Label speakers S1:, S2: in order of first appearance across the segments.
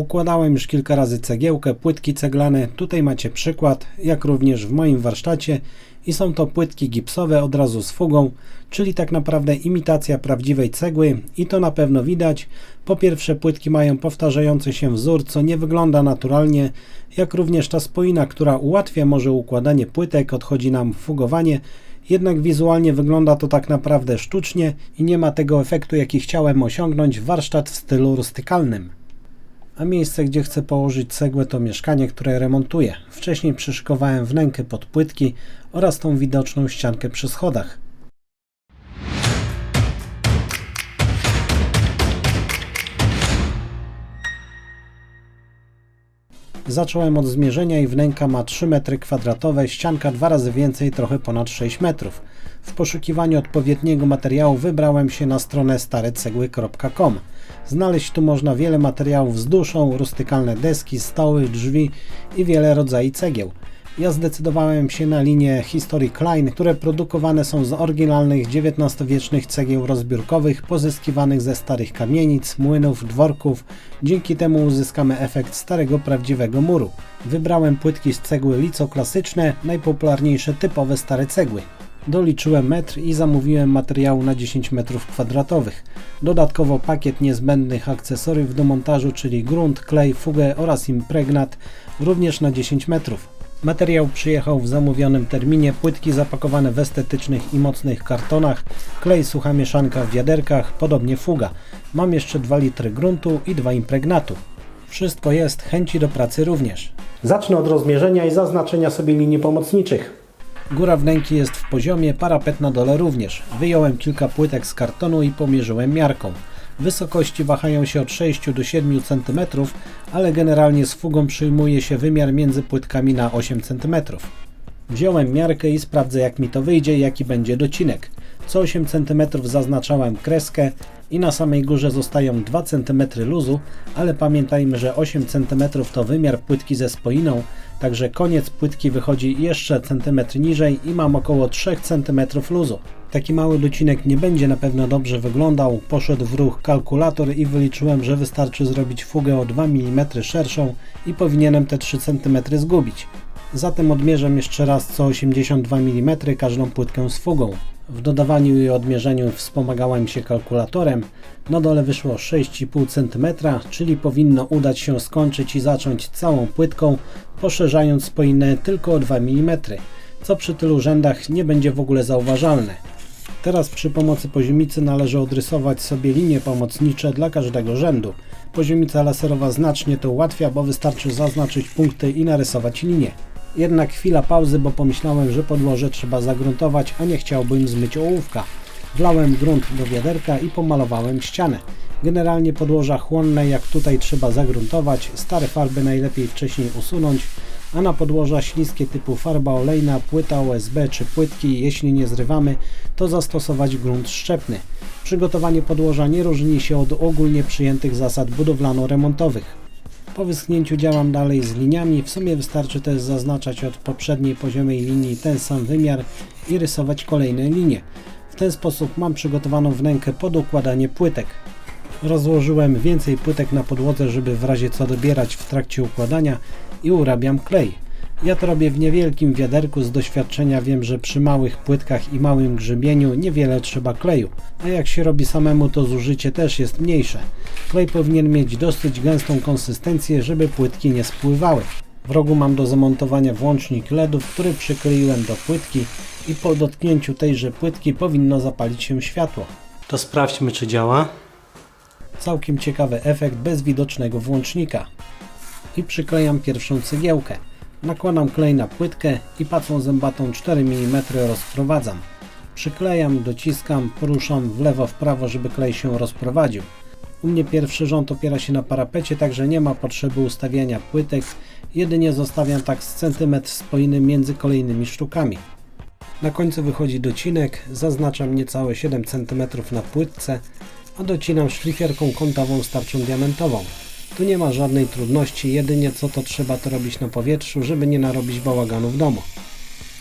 S1: Układałem już kilka razy cegiełkę, płytki ceglane. Tutaj macie przykład, jak również w moim warsztacie. I są to płytki gipsowe od razu z fugą, czyli tak naprawdę imitacja prawdziwej cegły i to na pewno widać. Po pierwsze płytki mają powtarzający się wzór, co nie wygląda naturalnie, jak również ta spoina, która ułatwia może układanie płytek, odchodzi nam fugowanie, jednak wizualnie wygląda to tak naprawdę sztucznie i nie ma tego efektu, jaki chciałem osiągnąć warsztat w stylu rustykalnym a miejsce, gdzie chcę położyć cegłę to mieszkanie, które remontuję. Wcześniej przyszykowałem wnękę pod płytki oraz tą widoczną ściankę przy schodach. Zacząłem od zmierzenia i wnęka ma 3 m2, ścianka dwa razy więcej, trochę ponad 6 metrów. W poszukiwaniu odpowiedniego materiału wybrałem się na stronę starecegły.com. Znaleźć tu można wiele materiałów z duszą, rustykalne deski, stoły, drzwi i wiele rodzajów cegieł. Ja zdecydowałem się na linię History Klein, które produkowane są z oryginalnych XIX-wiecznych cegieł rozbiórkowych pozyskiwanych ze starych kamienic, młynów, dworków. Dzięki temu uzyskamy efekt starego prawdziwego muru. Wybrałem płytki z cegły lico klasyczne, najpopularniejsze typowe stare cegły. Doliczyłem metr i zamówiłem materiału na 10 m2. Dodatkowo pakiet niezbędnych akcesoriów do montażu, czyli grunt, klej, fugę oraz impregnat, również na 10 metrów. Materiał przyjechał w zamówionym terminie, płytki zapakowane w estetycznych i mocnych kartonach, klej sucha mieszanka w wiaderkach, podobnie fuga. Mam jeszcze 2 litry gruntu i 2 impregnatu. Wszystko jest, chęci do pracy również. Zacznę od rozmierzenia i zaznaczenia sobie linii pomocniczych. Góra wnęki jest w poziomie, parapet na dole również. Wyjąłem kilka płytek z kartonu i pomierzyłem miarką. Wysokości wahają się od 6 do 7 cm, ale generalnie z fugą przyjmuje się wymiar między płytkami na 8 cm. Wziąłem miarkę i sprawdzę jak mi to wyjdzie jaki będzie docinek. Co 8 cm zaznaczałem kreskę i na samej górze zostają 2 cm luzu, ale pamiętajmy, że 8 cm to wymiar płytki ze spoiną, także koniec płytki wychodzi jeszcze centymetr niżej i mam około 3 cm luzu. Taki mały docinek nie będzie na pewno dobrze wyglądał. Poszedł w ruch kalkulator i wyliczyłem, że wystarczy zrobić fugę o 2 mm szerszą i powinienem te 3 cm zgubić. Zatem odmierzam jeszcze raz co 82 mm każdą płytkę z fugą. W dodawaniu i odmierzeniu wspomagałem się kalkulatorem. Na dole wyszło 6,5 cm, czyli powinno udać się skończyć i zacząć całą płytką, poszerzając spoinę tylko o 2 mm, co przy tylu rzędach nie będzie w ogóle zauważalne. Teraz przy pomocy poziomicy należy odrysować sobie linie pomocnicze dla każdego rzędu. Poziomica laserowa znacznie to ułatwia, bo wystarczy zaznaczyć punkty i narysować linie. Jednak chwila pauzy, bo pomyślałem, że podłoże trzeba zagruntować, a nie chciałbym zmyć ołówka. Wlałem grunt do wiaderka i pomalowałem ścianę. Generalnie podłoża chłonne, jak tutaj trzeba zagruntować, stare farby najlepiej wcześniej usunąć, a na podłoża śliskie typu farba olejna, płyta USB czy płytki, jeśli nie zrywamy, to zastosować grunt szczepny. Przygotowanie podłoża nie różni się od ogólnie przyjętych zasad budowlano-remontowych. Po wyschnięciu działam dalej z liniami, w sumie wystarczy też zaznaczać od poprzedniej poziomej linii ten sam wymiar i rysować kolejne linie. W ten sposób mam przygotowaną wnękę pod układanie płytek. Rozłożyłem więcej płytek na podłodze, żeby w razie co dobierać w trakcie układania i urabiam klej. Ja to robię w niewielkim wiaderku, z doświadczenia wiem, że przy małych płytkach i małym grzybieniu niewiele trzeba kleju, a jak się robi samemu to zużycie też jest mniejsze. Klej powinien mieć dosyć gęstą konsystencję, żeby płytki nie spływały. W rogu mam do zamontowania włącznik LEDów, który przykleiłem do płytki i po dotknięciu tejże płytki powinno zapalić się światło. To sprawdźmy czy działa. Całkiem ciekawy efekt bez widocznego włącznika. I przyklejam pierwszą cegiełkę. Nakładam klej na płytkę i pacą zębatą 4 mm rozprowadzam. Przyklejam, dociskam, poruszam w lewo, w prawo, żeby klej się rozprowadził. U mnie pierwszy rząd opiera się na parapecie, także nie ma potrzeby ustawiania płytek, jedynie zostawiam tak z centymetr spoiny między kolejnymi sztukami. Na końcu wychodzi docinek, zaznaczam niecałe 7 cm na płytce, a docinam szlifierką kątową starczą diamentową. Tu nie ma żadnej trudności, jedynie co to trzeba to robić na powietrzu, żeby nie narobić bałaganu w domu.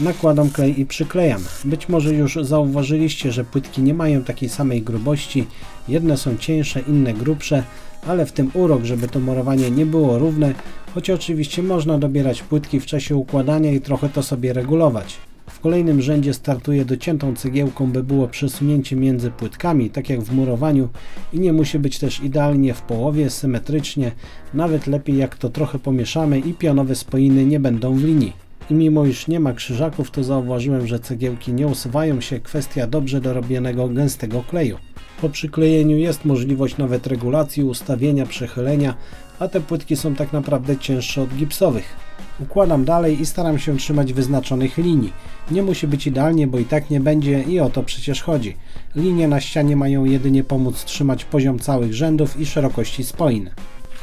S1: Nakładam klej i przyklejam. Być może już zauważyliście, że płytki nie mają takiej samej grubości. Jedne są cieńsze, inne grubsze, ale w tym urok, żeby to morowanie nie było równe, choć oczywiście można dobierać płytki w czasie układania i trochę to sobie regulować. W kolejnym rzędzie startuję dociętą cegiełką, by było przesunięcie między płytkami, tak jak w murowaniu i nie musi być też idealnie w połowie, symetrycznie, nawet lepiej jak to trochę pomieszamy i pionowe spoiny nie będą w linii. I mimo iż nie ma krzyżaków, to zauważyłem, że cegiełki nie usuwają się, kwestia dobrze dorobionego gęstego kleju. Po przyklejeniu jest możliwość nawet regulacji, ustawienia, przechylenia, a te płytki są tak naprawdę cięższe od gipsowych. Układam dalej i staram się trzymać wyznaczonych linii. Nie musi być idealnie, bo i tak nie będzie i o to przecież chodzi. Linie na ścianie mają jedynie pomóc trzymać poziom całych rzędów i szerokości spoin.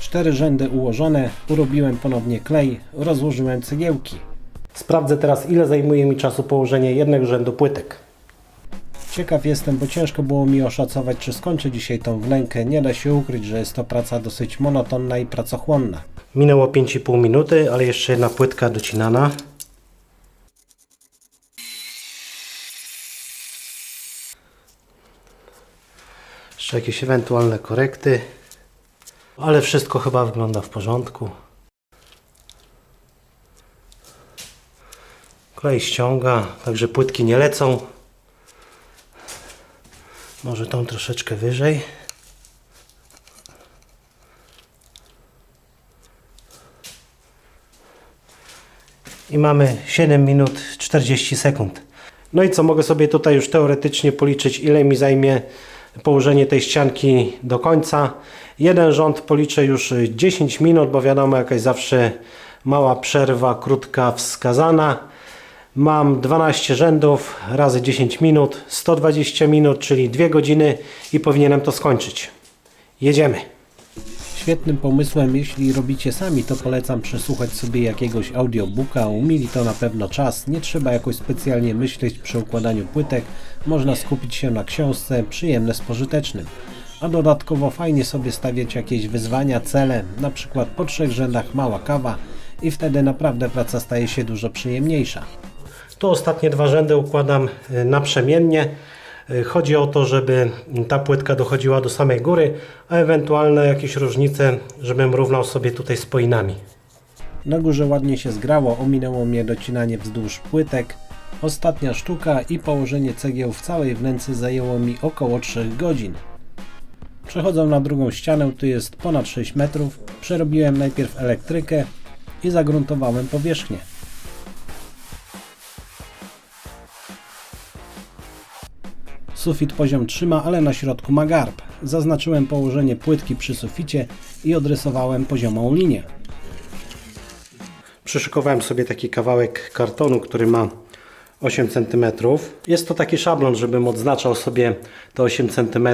S1: Cztery rzędy ułożone, urobiłem ponownie klej, rozłożyłem cegiełki. Sprawdzę teraz ile zajmuje mi czasu położenie jednego rzędu płytek. Ciekaw jestem, bo ciężko było mi oszacować, czy skończę dzisiaj tą wnękę. Nie da się ukryć, że jest to praca dosyć monotonna i pracochłonna. Minęło 5,5 minuty, ale jeszcze jedna płytka docinana. Jeszcze jakieś ewentualne korekty. Ale wszystko chyba wygląda w porządku. Klej ściąga, także płytki nie lecą. Może tą troszeczkę wyżej. I mamy 7 minut 40 sekund. No i co, mogę sobie tutaj już teoretycznie policzyć, ile mi zajmie położenie tej ścianki do końca. Jeden rząd policzę już 10 minut, bo wiadomo, jakaś zawsze mała przerwa, krótka, wskazana. Mam 12 rzędów razy 10 minut, 120 minut, czyli 2 godziny i powinienem to skończyć. Jedziemy. Świetnym pomysłem, jeśli robicie sami, to polecam przesłuchać sobie jakiegoś audiobooka. Umili to na pewno czas. Nie trzeba jakoś specjalnie myśleć przy układaniu płytek. Można skupić się na książce, przyjemne z pożytecznym. A dodatkowo fajnie sobie stawiać jakieś wyzwania, cele, na przykład po trzech rzędach mała kawa i wtedy naprawdę praca staje się dużo przyjemniejsza. Tu ostatnie dwa rzędy układam y, naprzemiennie. Y, chodzi o to, żeby ta płytka dochodziła do samej góry, a ewentualne jakieś różnice, żebym równał sobie tutaj spoinami. Na górze ładnie się zgrało, ominęło mnie docinanie wzdłuż płytek. Ostatnia sztuka i położenie cegieł w całej wnęcy zajęło mi około 3 godzin. Przechodzę na drugą ścianę, tu jest ponad 6 metrów. Przerobiłem najpierw elektrykę i zagruntowałem powierzchnię. Sufit poziom trzyma, ale na środku ma garb. Zaznaczyłem położenie płytki przy suficie i odrysowałem poziomą linię. Przyszykowałem sobie taki kawałek kartonu, który ma 8 cm. Jest to taki szablon, żebym odznaczał sobie te 8 cm,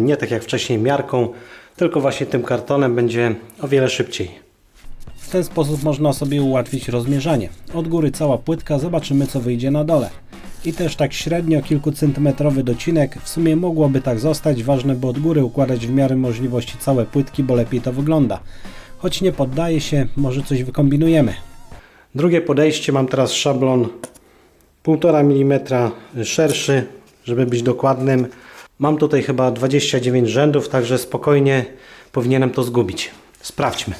S1: nie tak jak wcześniej miarką, tylko właśnie tym kartonem będzie o wiele szybciej. W ten sposób można sobie ułatwić rozmierzanie. Od góry cała płytka, zobaczymy co wyjdzie na dole. I też tak średnio kilkucentymetrowy docinek, w sumie mogłoby tak zostać, ważne by od góry układać w miarę możliwości całe płytki, bo lepiej to wygląda. Choć nie poddaje się, może coś wykombinujemy. Drugie podejście, mam teraz szablon 1,5 mm szerszy, żeby być dokładnym. Mam tutaj chyba 29 rzędów, także spokojnie powinienem to zgubić. Sprawdźmy.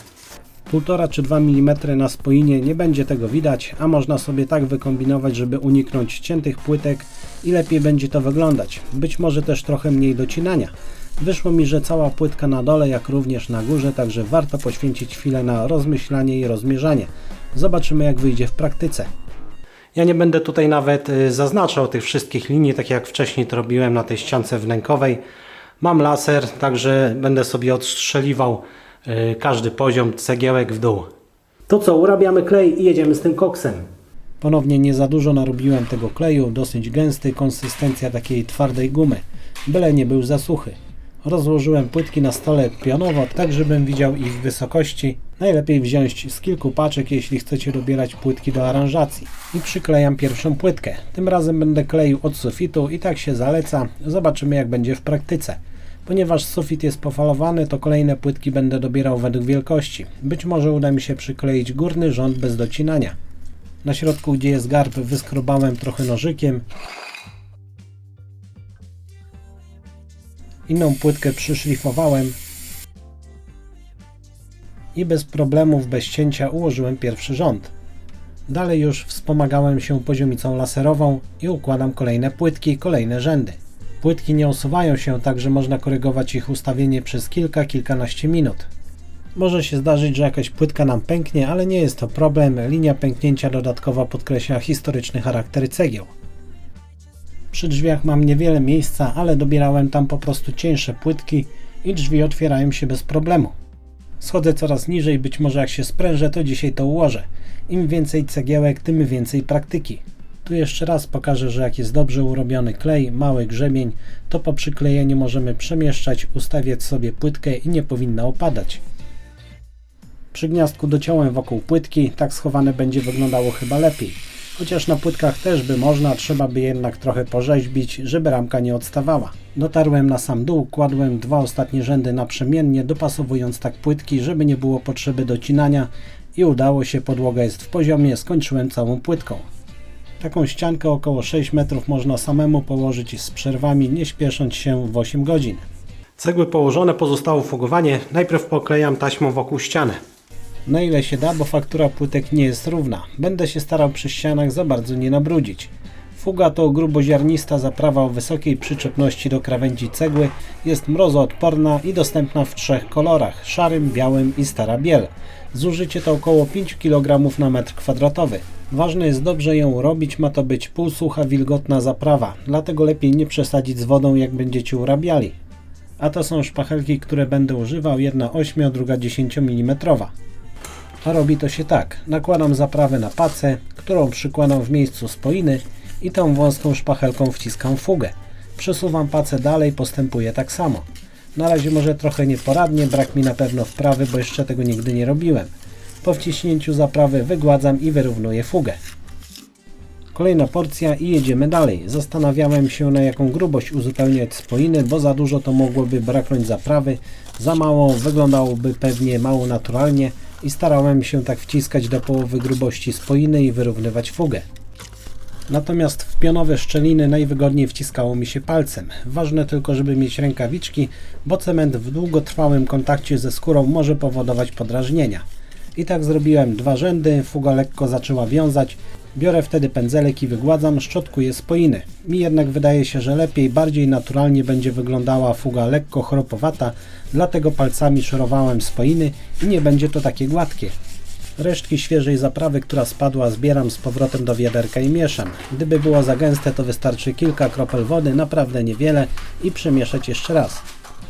S1: 1,5 czy 2 mm na spoinie nie będzie tego widać, a można sobie tak wykombinować, żeby uniknąć ciętych płytek i lepiej będzie to wyglądać. Być może też trochę mniej docinania. Wyszło mi, że cała płytka na dole, jak również na górze, także warto poświęcić chwilę na rozmyślanie i rozmierzanie. Zobaczymy jak wyjdzie w praktyce. Ja nie będę tutaj nawet y, zaznaczał tych wszystkich linii, tak jak wcześniej to robiłem na tej ściance wnękowej. Mam laser, także będę sobie odstrzeliwał każdy poziom cegiełek w dół. To co, urabiamy klej i jedziemy z tym koksem. Ponownie nie za dużo narobiłem tego kleju, dosyć gęsty, konsystencja takiej twardej gumy. Byle nie był za suchy. Rozłożyłem płytki na stole pionowo, tak żebym widział ich wysokości. Najlepiej wziąć z kilku paczek, jeśli chcecie dobierać płytki do aranżacji. I przyklejam pierwszą płytkę. Tym razem będę kleił od sufitu i tak się zaleca. Zobaczymy jak będzie w praktyce. Ponieważ sufit jest pofalowany, to kolejne płytki będę dobierał według wielkości. Być może uda mi się przykleić górny rząd bez docinania. Na środku, gdzie jest garb, wyskrobałem trochę nożykiem. Inną płytkę przyszlifowałem i bez problemów, bez cięcia ułożyłem pierwszy rząd. Dalej już wspomagałem się poziomicą laserową i układam kolejne płytki, kolejne rzędy. Płytki nie osuwają się, także można korygować ich ustawienie przez kilka, kilkanaście minut. Może się zdarzyć, że jakaś płytka nam pęknie, ale nie jest to problem. Linia pęknięcia dodatkowo podkreśla historyczny charakter cegieł. Przy drzwiach mam niewiele miejsca, ale dobierałem tam po prostu cieńsze płytki i drzwi otwierają się bez problemu. Schodzę coraz niżej, być może jak się sprężę, to dzisiaj to ułożę. Im więcej cegiełek, tym więcej praktyki. Tu jeszcze raz pokażę, że jak jest dobrze urobiony klej, mały grzebień, to po przyklejeniu możemy przemieszczać, ustawiać sobie płytkę i nie powinna opadać. Przy gniazdku dociąłem wokół płytki, tak schowane będzie wyglądało chyba lepiej. Chociaż na płytkach też by można, trzeba by jednak trochę porzeźbić, żeby ramka nie odstawała. Dotarłem na sam dół, kładłem dwa ostatnie rzędy naprzemiennie, dopasowując tak płytki, żeby nie było potrzeby docinania i udało się, podłoga jest w poziomie, skończyłem całą płytką. Taką ściankę około 6 metrów można samemu położyć z przerwami, nie śpiesząc się w 8 godzin. Cegły położone, pozostało fugowanie. Najpierw poklejam taśmą wokół ściany. Na ile się da, bo faktura płytek nie jest równa. Będę się starał przy ścianach za bardzo nie nabrudzić. Fuga to gruboziarnista zaprawa o wysokiej przyczepności do krawędzi cegły, jest mrozoodporna i dostępna w trzech kolorach, szarym, białym i stara biel. Zużycie to około 5 kg na metr kwadratowy. Ważne jest dobrze ją robić, ma to być półsucha, wilgotna zaprawa, dlatego lepiej nie przesadzić z wodą jak będziecie urabiali. A to są szpachelki, które będę używał, jedna 8, druga 10 mm. A robi to się tak. Nakładam zaprawę na pacę, którą przykładam w miejscu spoiny i tą wąską szpachelką wciskam fugę. Przesuwam pacę dalej, postępuję tak samo. Na razie może trochę nieporadnie, brak mi na pewno wprawy, bo jeszcze tego nigdy nie robiłem. Po wciśnięciu zaprawy wygładzam i wyrównuję fugę. Kolejna porcja i jedziemy dalej. Zastanawiałem się na jaką grubość uzupełniać spoiny, bo za dużo to mogłoby braknąć zaprawy, za mało wyglądałoby pewnie mało naturalnie i starałem się tak wciskać do połowy grubości spoiny i wyrównywać fugę. Natomiast w pionowe szczeliny najwygodniej wciskało mi się palcem. Ważne tylko, żeby mieć rękawiczki, bo cement w długotrwałym kontakcie ze skórą może powodować podrażnienia. I tak zrobiłem dwa rzędy, fuga lekko zaczęła wiązać. Biorę wtedy pędzelek i wygładzam, szczotkuję spoiny. Mi jednak wydaje się, że lepiej, bardziej naturalnie będzie wyglądała fuga lekko chropowata, dlatego palcami szorowałem spoiny i nie będzie to takie gładkie. Resztki świeżej zaprawy, która spadła, zbieram z powrotem do wiaderka i mieszam. Gdyby było za gęste, to wystarczy kilka kropel wody, naprawdę niewiele i przemieszać jeszcze raz.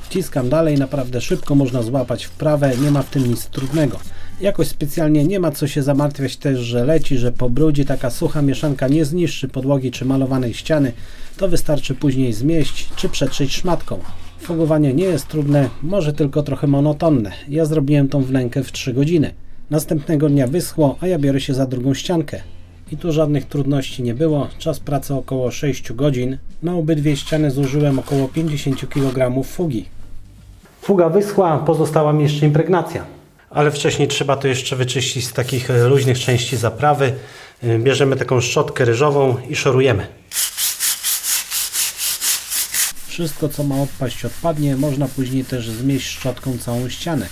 S1: Wciskam dalej, naprawdę szybko można złapać wprawę, nie ma w tym nic trudnego. Jakoś specjalnie nie ma co się zamartwiać też, że leci, że pobrudzi, taka sucha mieszanka nie zniszczy podłogi czy malowanej ściany, to wystarczy później zmieść czy przetrzeć szmatką. Fogowanie nie jest trudne, może tylko trochę monotonne. Ja zrobiłem tą wnękę w 3 godziny. Następnego dnia wyschło, a ja biorę się za drugą ściankę. I tu żadnych trudności nie było. Czas pracy około 6 godzin. Na obydwie ściany zużyłem około 50 kg fugi. Fuga wyschła, pozostała mi jeszcze impregnacja. Ale wcześniej trzeba to jeszcze wyczyścić z takich e, luźnych części zaprawy. E, Bierzemy taką szczotkę ryżową i szorujemy. Wszystko co ma odpaść odpadnie, można później też zmieść szczotką całą ścianę.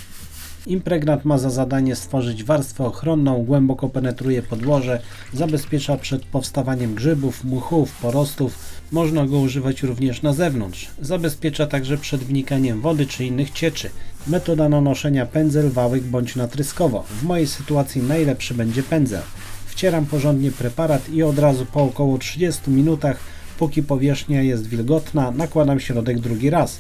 S1: Impregnat ma za zadanie stworzyć warstwę ochronną, głęboko penetruje podłoże, zabezpiecza przed powstawaniem grzybów, muchów, porostów. Można go używać również na zewnątrz. Zabezpiecza także przed wnikaniem wody czy innych cieczy. Metoda nanoszenia pędzel, wałek bądź natryskowo. W mojej sytuacji najlepszy będzie pędzel. Wcieram porządnie preparat i od razu po około 30 minutach, póki powierzchnia jest wilgotna, nakładam środek drugi raz.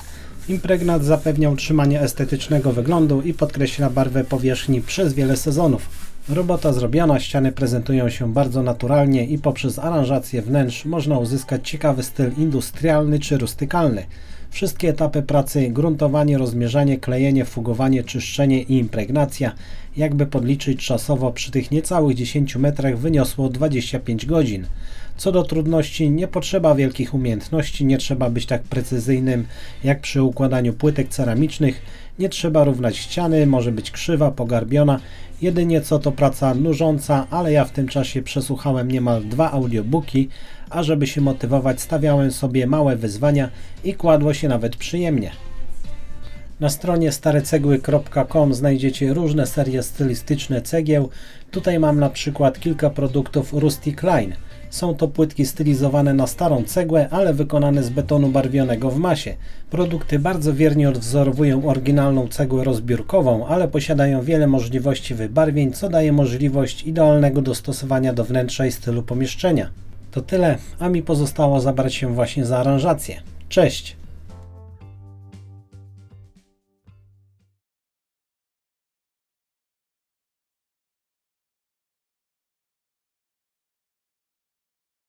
S1: Impregnat zapewnia utrzymanie estetycznego wyglądu i podkreśla barwę powierzchni przez wiele sezonów. Robota zrobiona, ściany prezentują się bardzo naturalnie i poprzez aranżację wnętrz można uzyskać ciekawy styl industrialny czy rustykalny. Wszystkie etapy pracy, gruntowanie, rozmierzanie, klejenie, fugowanie, czyszczenie i impregnacja, jakby podliczyć czasowo przy tych niecałych 10 metrach wyniosło 25 godzin. Co do trudności, nie potrzeba wielkich umiejętności, nie trzeba być tak precyzyjnym jak przy układaniu płytek ceramicznych. Nie trzeba równać ściany, może być krzywa, pogarbiona. Jedynie co to praca nużąca, ale ja w tym czasie przesłuchałem niemal dwa audiobooki, a żeby się motywować stawiałem sobie małe wyzwania i kładło się nawet przyjemnie. Na stronie starecegły.com znajdziecie różne serie stylistyczne cegieł. Tutaj mam na przykład kilka produktów Rustic Line. Są to płytki stylizowane na starą cegłę, ale wykonane z betonu barwionego w masie. Produkty bardzo wiernie odwzorowują oryginalną cegłę rozbiórkową, ale posiadają wiele możliwości wybarwień, co daje możliwość idealnego dostosowania do wnętrza i stylu pomieszczenia. To tyle, a mi pozostało zabrać się właśnie za aranżację. Cześć!